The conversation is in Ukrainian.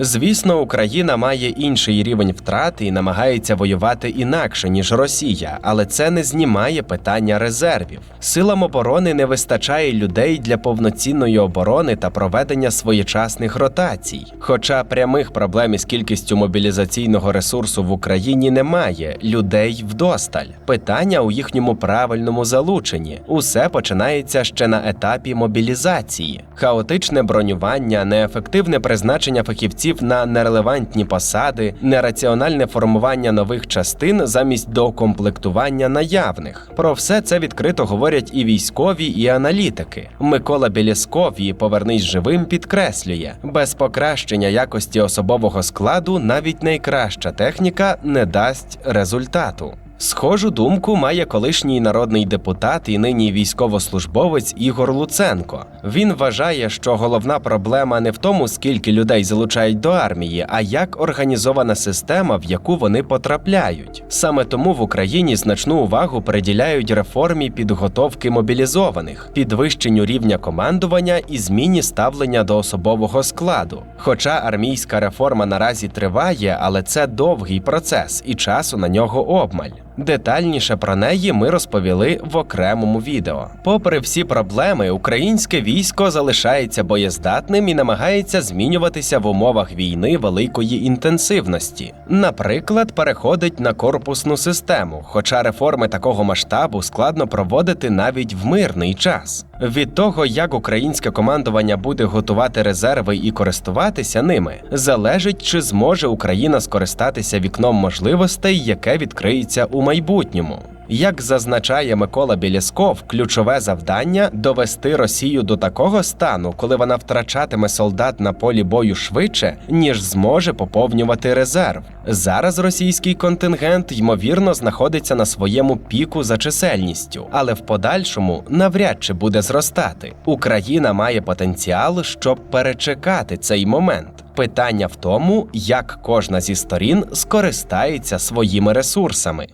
Звісно, Україна має інший рівень втрат і намагається воювати інакше ніж Росія, але це не знімає питання резервів. Силам оборони не вистачає людей для повноцінної оборони та проведення своєчасних ротацій. Хоча прямих проблем із кількістю мобілізаційного ресурсу в Україні немає, людей вдосталь. Питання у їхньому правильному залученні. Усе починається ще на етапі мобілізації. Хаотичне бронювання, неефективне призначення фахівців на нерелевантні посади, нераціональне формування нових частин замість доукомплектування наявних. Про все це відкрито говорять і військові, і аналітики. Микола Білєсков і Повернись живим підкреслює: без покращення якості особового складу навіть найкраща техніка не дасть результату. Схожу думку має колишній народний депутат і нині військовослужбовець Ігор Луценко. Він вважає, що головна проблема не в тому, скільки людей залучають до армії, а як організована система, в яку вони потрапляють. Саме тому в Україні значну увагу приділяють реформі підготовки мобілізованих, підвищенню рівня командування і зміні ставлення до особового складу. Хоча армійська реформа наразі триває, але це довгий процес і часу на нього обмаль. Детальніше про неї ми розповіли в окремому відео. Попри всі проблеми, українське військо залишається боєздатним і намагається змінюватися в умовах війни великої інтенсивності. Наприклад, переходить на корпусну систему, хоча реформи такого масштабу складно проводити навіть в мирний час. Від того, як українське командування буде готувати резерви і користуватися ними, залежить, чи зможе Україна скористатися вікном можливостей, яке відкриється у майбутньому. Як зазначає Микола Білєсков, ключове завдання довести Росію до такого стану, коли вона втрачатиме солдат на полі бою швидше, ніж зможе поповнювати резерв. Зараз російський контингент ймовірно знаходиться на своєму піку за чисельністю, але в подальшому навряд чи буде зростати. Україна має потенціал, щоб перечекати цей момент. Питання в тому, як кожна зі сторін скористається своїми ресурсами.